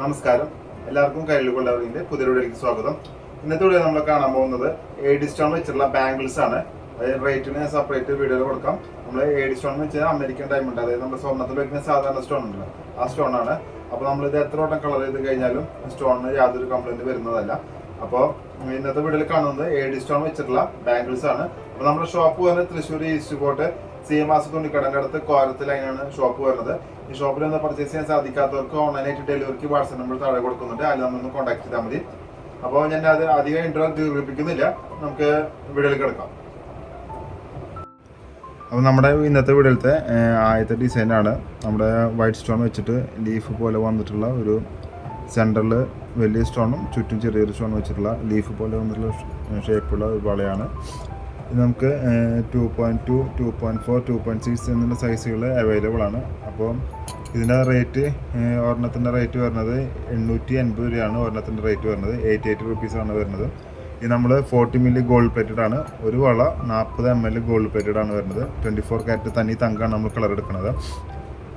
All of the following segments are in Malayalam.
നമസ്കാരം. എല്ലാവർക്കും കയ്യിലുകൊണ്ടവരിന്റെ പുതിയ വീഡിയോയിലേക്ക് സ്വാഗതം. ഇന്നത്തെ വീഡിയോ നമ്മൾ കാണാൻ പോകുന്നത് എയ്ഡി സ്റ്റോൺ വെച്ചിട്ടുള്ള ബാംഗിൾസ് ആണ്. അതായത് റേറ്റിന് സെപ്പറേറ്റ് വീഡിയോയിൽ കൊടുക്കാം. നമ്മൾ എയ്ഡി സ്റ്റോൺ എന്ന് വെച്ചാൽ അമേരിക്കൻ ഡയമണ്ട് അതായത് നമ്മുടെ സ്വർണത്തിൽ വെക്കുന്ന സാധാരണ സ്റ്റോൺ ഉണ്ട് ആ സ്റ്റോൺ ആണ്. അപ്പോൾ നമ്മൾ ഇത് എത്ര വട്ടം കളർ ചെയ്ത് കഴിഞ്ഞാലും സ്റ്റോണിന് യാതൊരു കംപ്ലൈന്റ് വരുന്നതല്ല. അപ്പോൾ ഇന്നത്തെ വീഡിയോയിൽ കാണുന്നത് എഡി സ്റ്റോൺ വെച്ചിട്ടുള്ള ബാംഗിൾസ് ആണ്. അപ്പൊ നമ്മുടെ ഷോപ്പ് വരുന്നത് തൃശ്ശൂർ ഈസ്റ്റ് കോട്ട് സി എം ആസ് തുണിക്കടന്റെ അടുത്ത് കോരത്തിൽ അതിനാണ് ഷോപ്പ് വരുന്നത്. ഈ ഷോപ്പിൽ ഒന്ന് പർച്ചേസ് ചെയ്യാൻ സാധിക്കാത്തവർക്ക് ഓൺലൈനായിട്ട് ഡെലിവറിക്ക് വാട്സപ്പ് നമ്പർ താഴെ കൊടുക്കുന്നുണ്ട്. അതിൽ നമ്മളൊന്ന് കോൺടാക്ട് ചെയ്താൽ മതി. അപ്പോൾ ഞാൻ അത് അധികം ഇൻട്രോ ദീർഘിപ്പിക്കുന്നില്ല. നമുക്ക് വീഡിയോയിൽ കിടക്കാം. അപ്പോൾ നമ്മുടെ ഇന്നത്തെ വീടുകളിലത്തെ ആദ്യത്തെ ഡിസൈനാണ് നമ്മുടെ വൈറ്റ് സ്റ്റോൺ വെച്ചിട്ട് ലീഫ് പോലെ വന്നിട്ടുള്ള ഒരു സെന്ററിൽ വലിയ സ്റ്റോണും ചുറ്റും ചെറിയൊരു സ്റ്റോണും വെച്ചിട്ടുള്ള ലീഫ് പോലെ വന്നിട്ടുള്ള ഷേപ്പുള്ള ഒരു വളയാണ്. നമുക്ക് two point two two point four two point six എന്നുള്ള സൈസുകൾ അവൈലബിൾ ആണ്. അപ്പോൾ ഇതിന്റെ റേറ്റ് ഒരെണ്ണത്തിന്റെ റേറ്റ് വരുന്നത് എണ്ണൂറ്റി എൺപത് രൂപയാണ് ഒരെണ്ണത്തിന്റെ റേറ്റ് വരുന്നത്. എയ്റ്റി എയ്റ്റ് റുപ്പീസാണ് വരുന്നത്. ഇത് നമ്മൾ ഫോർട്ടി മില്ലി ഗോൾഡ് പ്ലേറ്റഡ് ആണ്. ഒരു വള നാൽപ്പത് എം എൽ ഗോൾഡ് പ്ലേറ്റഡ് ആണ് വരുന്നത്. ട്വന്റി ഫോർ ക്യാരറ്റ് തനി തങ്കാണ് നമ്മൾ കളർ എടുക്കുന്നത്.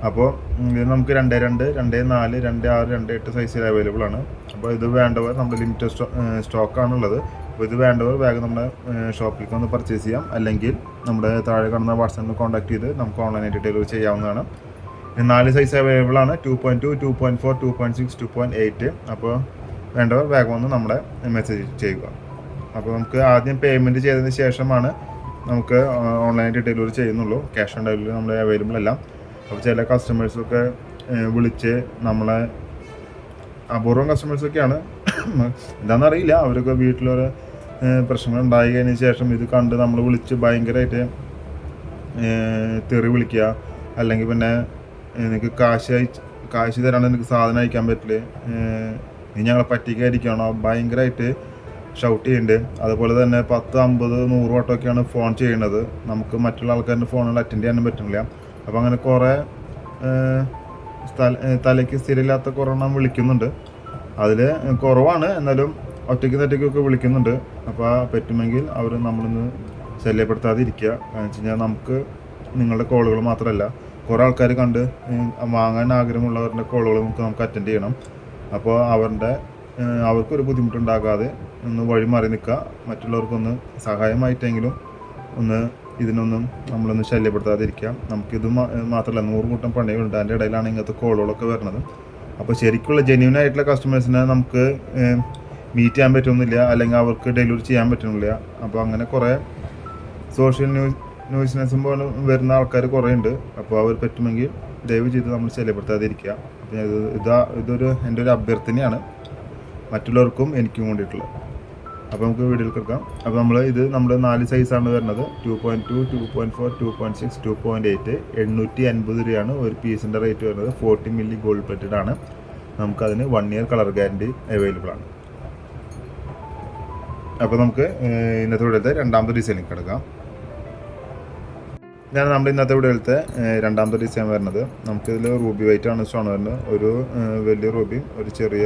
അപ്പോൾ ഇത് നമുക്ക് രണ്ട് രണ്ട് രണ്ട് നാല് രണ്ട് ആറ് രണ്ട് എട്ട് സൈസിൽ അവൈലബിൾ ആണ്. അപ്പോൾ ഇത് വേണ്ടവർ നമ്മുടെ ലിമിറ്റഡ് സ്റ്റോ സ്റ്റോക്കാണുള്ളത് അപ്പോൾ ഇത് വേണ്ടവർ വേഗം നമ്മുടെ ഷോപ്പിൽ വന്ന് പർച്ചേസ് ചെയ്യാം. അല്ലെങ്കിൽ നമ്മുടെ താഴെ കാണുന്ന വാട്സാപ്പിൽ കോൺടാക്ട് ചെയ്ത് നമുക്ക് ഓൺലൈനായിട്ട് ഡെലിവറി ചെയ്യാവുന്നതാണ്. നാല് സൈസ് അവൈലബിൾ ആണ്. Two point two two point four two point six two point eight അപ്പോൾ വേണ്ടവർ വേഗം ഒന്ന് നമ്മുടെ മെസ്സേജ് ചെയ്യുക. അപ്പോൾ നമുക്ക് ആദ്യം പേയ്മെന്റ് ചെയ്തതിന് ശേഷമാണ് നമുക്ക് ഓൺലൈനായിട്ട് ഡെലിവറി ചെയ്യുന്നുള്ളൂ. ക്യാഷ് ഓൺ ഡെലിവറി നമ്മുടെ അവൈലബിൾ അല്ല. അപ്പോൾ ചില കസ്റ്റമേഴ്സൊക്കെ വിളിച്ച് നമ്മളെ അപൂർവം കസ്റ്റമേഴ്സൊക്കെയാണ് എന്താണെന്നറിയില്ല അവരൊക്കെ വീട്ടിലൊരു പ്രശ്നങ്ങൾ കഴിഞ്ഞ ശേഷം ഇത് കണ്ട് നമ്മൾ വിളിച്ച് ഭയങ്കരമായിട്ട് തെറി വിളിക്കുക. അല്ലെങ്കിൽ പിന്നെ എനിക്ക് കാശ് അയച്ച് കാശ് തരാണ്ട് എനിക്ക് സാധനം അയക്കാൻ പറ്റില്ല? നീ ഞങ്ങളെ പറ്റിക്കായിരിക്കണോ ഭയങ്കരമായിട്ട് ഷൗട്ട് ചെയ്യുന്നുണ്ട് അതുപോലെ തന്നെ പത്ത് അമ്പത് നൂറ് വട്ടമൊക്കെയാണ് ഫോൺ ചെയ്യുന്നത്. നമുക്ക് മറ്റുള്ള ആൾക്കാരുടെ ഫോണുകൾ അറ്റൻഡ് ചെയ്യാനും പറ്റുന്നില്ല. അപ്പോൾ അങ്ങനെ കുറേ തലയ്ക്ക് സ്ഥിരമില്ലാത്ത കുറേ എണ്ണം വിളിക്കുന്നുണ്ട്. അതിൽ കുറവാണ് എന്നാലും ഒറ്റയ്ക്ക് തെറ്റയ്ക്കൊക്കെ വിളിക്കുന്നുണ്ട്. അപ്പോൾ പറ്റുമെങ്കിൽ അവർ നമ്മളിന്ന് ശല്യപ്പെടുത്താതെ ഇരിക്കുക കാരണം വെച്ച് കഴിഞ്ഞാൽ നമുക്ക് നിങ്ങളുടെ കോളുകൾ മാത്രമല്ല കുറേ ആൾക്കാർ കണ്ട് വാങ്ങാൻ ആഗ്രഹമുള്ളവരുടെ കോളുകൾ നമുക്ക് നമുക്ക് അറ്റൻഡ് ചെയ്യണം. അപ്പോൾ അവരുടെ അവർക്കൊരു ബുദ്ധിമുട്ടുണ്ടാകാതെ ഒന്ന് വഴി മാറി നിൽക്കുക. മറ്റുള്ളവർക്കൊന്ന് സഹായമായിട്ടെങ്കിലും ഒന്ന് ഇതിനൊന്നും നമ്മളൊന്ന് ശല്യപ്പെടുത്താതിരിക്കാം. നമുക്കിത് മാത്രമല്ല നൂറ് കൂട്ടം പണികളുണ്ട്. അതിന്റെ ഇടയിലാണ് ഇങ്ങനത്തെ കോളുകളൊക്കെ വരുന്നത്. അപ്പോൾ ശരിക്കുള്ള ജെന്യൂൻ ആയിട്ടുള്ള കസ്റ്റമേഴ്സിനെ നമുക്ക് മീറ്റ് ചെയ്യാൻ പറ്റുന്നില്ല. അല്ലെങ്കിൽ അവർക്ക് ഡെലിവറി ചെയ്യാൻ പറ്റുന്നില്ല. അപ്പോൾ അങ്ങനെ കുറേ സോഷ്യൽ ന്യൂസ് ന്യൂസിനെസും പോലെ വരുന്ന ആൾക്കാർ കുറേ ഉണ്ട് അപ്പോൾ അവർ പറ്റുമെങ്കിൽ ദയവ് ചെയ്ത് നമ്മൾ ശല്യപ്പെടുത്താതിരിക്കുക. അപ്പോൾ ഇത് ഇതാ ഇതൊരു എന്റെ ഒരു അഭ്യർത്ഥനയാണ്. മറ്റുള്ളവർക്കും എനിക്കും വേണ്ടിയിട്ടുള്ളത്. അപ്പോൾ നമുക്ക് വീഡിയോയിൽ കിടക്കാം അപ്പോൾ നമ്മൾ ഇത് നമ്മുടെ നാല് സൈസാണ് വരുന്നത്. Two point two two point four two point six two point eight എണ്ണൂറ്റി അൻപത് രൂപയാണ് ഒരു പീസിന്റെ റേറ്റ് വരുന്നത്. ഫോർട്ടി മില്ലി ഗോൾഡ് പ്ലേറ്റഡ് ആണ്. നമുക്കതിന് one year colour guarantee available ആണ്. അപ്പോൾ നമുക്ക് ഇന്നത്തെ ഇവിടുത്തെ രണ്ടാമത്തെ ഡിസൈനിൽ കിടക്കാം. ഇതാണ് നമ്മൾ ഇന്നത്തെ ഇവിടെ ഏഹ്, രണ്ടാമത്തെ ഡിസൈൻ വരുന്നത്. നമുക്കിതിൽ റൂബി വൈറ്റ് ആണ് സ്റ്റോൺ വരുന്നത്. ഒരു വലിയ റൂബിയും ഒരു ചെറിയ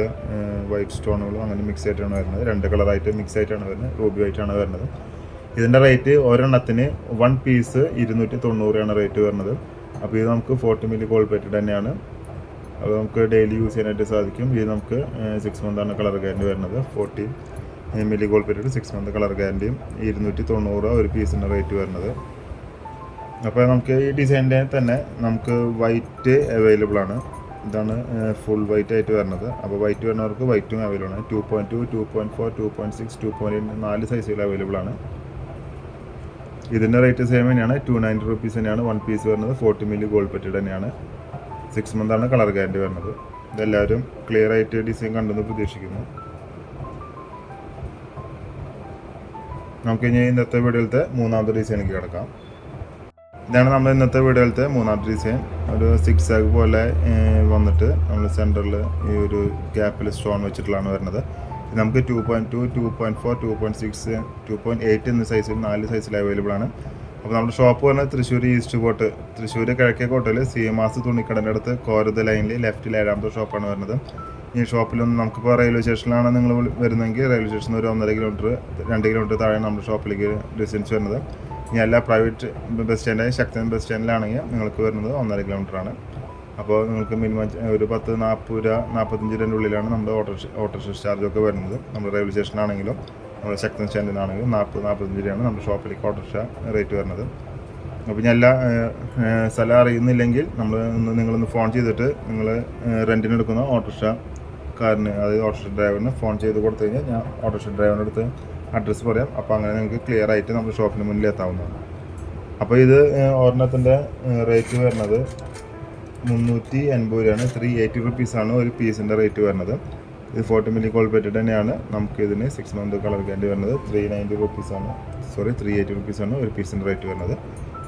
വൈറ്റ് സ്റ്റോണുകളും അങ്ങനെ മിക്സ് ആയിട്ടാണ് വരുന്നത്. രണ്ട് കളറായിട്ട് മിക്സ് ആയിട്ടാണ് വരുന്നത്. റൂബി വൈറ്റ് ആണ് വരുന്നത്. ഇതിന്റെ റേറ്റ് ഒരെണ്ണത്തിന് വൺ പീസ് ഇരുന്നൂറ്റി തൊണ്ണൂറാണ് റേറ്റ് വരുന്നത്. അപ്പോൾ ഇത് നമുക്ക് ഫോർട്ടി മില്ലി ഗോൾഡ് പ്ലേറ്റഡ് തന്നെയാണ്. അത് നമുക്ക് ഡെയിലി യൂസ് ചെയ്യാനായിട്ട് സാധിക്കും. ഇത് നമുക്ക് സിക്സ് മന്താണ് കളർ ഗ്യാരണ്ടി വരുന്നത്. Forty milli gold plated six month colour ഗ്യാരണ്ടിയും ഇരുന്നൂറ്റി തൊണ്ണൂറ് ഒരു പീസിന്റെ റേറ്റ് വരുന്നത്. അപ്പോൾ നമുക്ക് ഈ ഡിസൈനിന്റെ തന്നെ നമുക്ക് വൈറ്റ് അവൈലബിൾ ആണ്. ഇതാണ് ഫുൾ വൈറ്റ് ആയിട്ട് വരുന്നത്. അപ്പോൾ വൈറ്റ് വരുന്നവർക്ക് വൈറ്റും അവൈലബിൾ ആണ്. Two point two two point four two point six two point eight നാല് സൈസുകൾ അവൈലബിൾ ആണ്. ഇതിന്റെ റേറ്റ് സെയിം തന്നെയാണ്. ടു നയന്റി റുപ്പീസ് തന്നെയാണ്. വൺ പീസ് വരുന്നത് ഫോർട്ടി മില്ലി ഗോൾഡ് പെറ്റഡ് തന്നെയാണ്. സിക്സ് മന്താണ് കളർ ഗ്യാരണ്ടി വരുന്നത്. ഇതെല്ലാവരും ക്ലിയർ ആയിട്ട് ഡിസൈൻ കണ്ടെന്ന് പ്രതീക്ഷിക്കുന്നു. നമുക്ക് ഇനി ഇന്നത്തെ വീഡിയോയിലത്തെ മൂന്നാമത്തെ ഡിസൈനിലേക്ക് കിടക്കാം. ഇതാണ് നമ്മൾ ഇന്നത്തെ വീടുകളിലത്തെ മൂന്നാമത്തെ ഡിസൈൻ ഒരു സിക്സ് ആഗ് പോലെ വന്നിട്ട് നമ്മൾ സെന്ററിൽ ഈ ഒരു ഗ്യാപ്പിൽ സ്റ്റോൺ വെച്ചിട്ടുള്ളതാണ് വരുന്നത്. നമുക്ക് two point two two point four two point six two point eight എന്ന സൈസിൽ നാല് സൈസിൽ അവൈലബിൾ ആണ്. അപ്പോൾ നമ്മുടെ ഷോപ്പ് പറഞ്ഞാൽ തൃശ്ശൂർ ഈസ്റ്റ് കോട്ട് തൃശ്ശൂർ കിഴക്കേ കോട്ടയിൽ സി ആസ് തുണിക്കടന്റെ അടുത്ത് കോരത ലൈനിൽ ലെഫ്റ്റിൽ ഏഴാമത്തെ ഷോപ്പാണ് വരുന്നത്. ഈ ഷോപ്പിലൊന്നും നമുക്കിപ്പോൾ റെയിൽവേ സ്റ്റേഷനിലാണ് നിങ്ങൾ വരുന്നതെങ്കിൽ റെയിൽവേ സ്റ്റേഷനിൽ ഒരു ഒന്നര കിലോമീറ്റർ രണ്ട് കിലോമീറ്റർ താഴെ നമ്മുടെ ഷോപ്പിലേക്ക് ഡിസ്റ്റൻസ് വരുന്നത്. ഇനി എല്ലാ പ്രൈവറ്റ് ബസ് സ്റ്റാൻഡായ ശക്തൻ ബസ് സ്റ്റാൻഡിലാണെങ്കിൽ നിങ്ങൾക്ക് വരുന്നത് ഒന്നര കിലോമീറ്റർ ആണ്. അപ്പോൾ നിങ്ങൾക്ക് മിനിമം ഒരു പത്ത് നാൽപ്പത് രൂപ നാൽപ്പത്തഞ്ച് രൂപന്റെ ഉള്ളിലാണ് നമ്മുടെ ഓട്ടോറിക്ഷ ഓട്ടോറിക്ഷ ചാർജൊക്കെ വരുന്നത്. നമ്മുടെ റെയിൽവേ സ്റ്റേഷനാണെങ്കിലും നമ്മുടെ ശക്തൻ സ്റ്റാൻഡിനാണെങ്കിലും നാൽപ്പത് നാൽപ്പത്തഞ്ച് രൂപയാണ് നമ്മുടെ ഷോപ്പിലേക്ക് ഓട്ടോറിക്ഷ റേറ്റ് വരുന്നത്. അപ്പോൾ ഞാൻ എല്ലാ സ്ഥലം അറിയുന്നില്ലെങ്കിൽ നമ്മൾ നിങ്ങളൊന്ന് ഫോൺ ചെയ്തിട്ട് നിങ്ങൾ റെന്റിന് എടുക്കുന്ന ഓട്ടോറിക്ഷ കാറിന് അതായത് ഓട്ടോറിക്ഷ ഡ്രൈവറിന് ഫോൺ ചെയ്ത് കൊടുത്തു കഴിഞ്ഞാൽ ഞാൻ ഓട്ടോറിക്ഷ ഡ്രൈവറിന്റെ അടുത്ത് അഡ്രസ്സ് പറയാം. അപ്പോൾ അങ്ങനെ നിങ്ങൾക്ക് ക്ലിയർ ആയിട്ട് നമ്മുടെ ഷോപ്പിന് മുന്നിൽ എത്താവുന്നതാണ്. അപ്പോൾ ഇത് ഒരെണ്ണത്തിന്റെ റേറ്റ് വരുന്നത് മുന്നൂറ്റി എൺപത് രൂപയാണ് ത്രീ എയ്റ്റി റുപ്പീസാണ് ഒരു പീസിന്റെ റേറ്റ് വരുന്നത്. ഇത് ഫോർട്ടി മില്ലി കോൾപേറ്റഡ് തന്നെയാണ്. നമുക്ക് ഇതിന് സിക്സ് മന്ത് കളർ കേണ്ടി വരുന്നത്. ത്രീ നയന്റി റുപ്പീസാണ് സോറി ത്രീ എയ്റ്റി റുപ്പീസാണ് ഒരു പീസിന്റെ റേറ്റ് വരുന്നത്.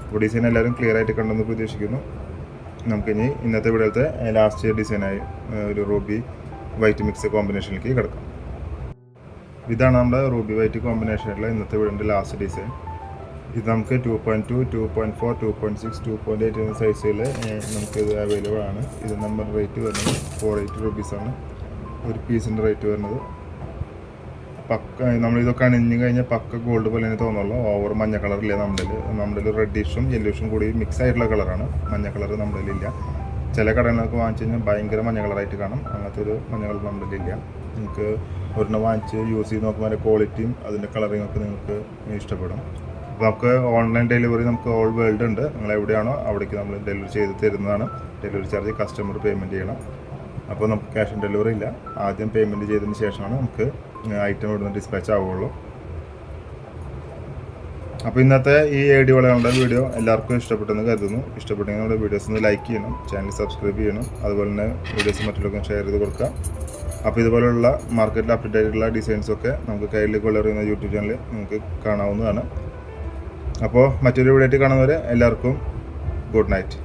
അപ്പോൾ ഡിസൈൻ എല്ലാവരും ക്ലിയർ ആയിട്ട് കണ്ടെന്ന് പ്രതീക്ഷിക്കുന്നു. നമുക്കിനി ഇന്നത്തെ ഇവിടുത്തെ ലാസ്റ്റ് ഡിസൈനായി ഒരു റൂബി വൈറ്റ് മിക്സ് കോമ്പിനേഷനിലേക്ക് കിടക്കാം. ഇതാണ് നമ്മുടെ റൂബി വൈറ്റ് കോമ്പിനേഷനിലുള്ള ഇന്നത്തെ വീടിന്റെ ലാസ്റ്റ് ഡിസൈൻ ഇത് നമുക്ക് two point two two point four two point six two point eight എന്ന സൈസിൽ നമുക്ക് ഇത് അവൈലബിൾ ആണ്. ഇത് നമ്പർ റേറ്റ് വരുന്നത് ഫോർ എയ്റ്റ് റുപ്പീസാണ് ഒരു പീസിന്റെ റേറ്റ് വരുന്നത്. പക്ക നമ്മളിതൊക്കെ അണിഞ്ഞ് കഴിഞ്ഞാൽ പക്ക ഗോൾഡ് പോലെ തന്നെ തോന്നുള്ളൂ. ഓവർ മഞ്ഞ കളറില്ല നമ്മുടെ നമ്മുടെ റെഡിഷും യെല്ലോഷും കൂടി മിക്സ് ആയിട്ടുള്ള കളറാണ് മഞ്ഞ കളർ നമ്മുടെ ഇല്ല. ചില കടകളിലൊക്കെ വാങ്ങിച്ചു കഴിഞ്ഞാൽ ഭയങ്കര മഞ്ഞ കളറായിട്ട് കാണും. അങ്ങനത്തെ ഒരു മഞ്ഞ കളർ നമ്മുടെ ഇല്ല. നിങ്ങൾക്ക് ഒരെണ്ണം വാങ്ങിച്ച് യൂസ് ചെയ്ത് നോക്കുമ്പോൾ അതിന്റെ ക്വാളിറ്റിയും അതിന്റെ കളറിങ് ഒക്കെ നിങ്ങൾക്ക് ഇഷ്ടപ്പെടും. അപ്പോൾ നമുക്ക് ഓൺലൈൻ ഡെലിവറി നമുക്ക് ഓൾ വേൾഡ് ഉണ്ട്. നിങ്ങൾ എവിടെയാണോ അവിടേക്ക് നമ്മൾ ഡെലിവറി ചെയ്ത് തരുന്നതാണ്. ഡെലിവറി ചാർജ് കസ്റ്റമർ പേയ്മെന്റ് ചെയ്യണം. അപ്പോൾ നമുക്ക് ക്യാഷ് ഓൺ ഡെലിവറി ഇല്ല. ആദ്യം പേയ്മെന്റ് ചെയ്തതിന് ശേഷമാണ് നമുക്ക് ഐറ്റം ഇവിടുന്ന് ഡിസ്പാച്ച് ആവുകയുള്ളൂ അപ്പോൾ ഇന്നത്തെ ഈ ഏടി വളകളുടെ വീഡിയോ എല്ലാവർക്കും ഇഷ്ടപ്പെട്ടെന്ന് കരുതുന്നു. ഇഷ്ടപ്പെട്ടെങ്കിൽ നമ്മുടെ വീഡിയോസ് ഒന്ന് ലൈക്ക് ചെയ്യണം. ചാനൽ സബ്സ്ക്രൈബ് ചെയ്യണം. അതുപോലെ തന്നെ വീഡിയോസ് മറ്റുള്ളവർക്കും ഷെയർ ചെയ്ത് കൊടുക്കുക. അപ്പോൾ ഇതുപോലുള്ള മാർക്കറ്റിൽ അപ്ഡേറ്റ് ആയിട്ടുള്ള ഡിസൈൻസൊക്കെ നമുക്ക് കയ്യിലേക്ക് വളരുന്ന യൂട്യൂബ് ചാനൽ നമുക്ക് കാണാവുന്നതാണ്. അപ്പോൾ മറ്റൊരു വീഡിയോ ആയിട്ട് കാണുന്നവരെ എല്ലാവർക്കും ഗുഡ് നൈറ്റ്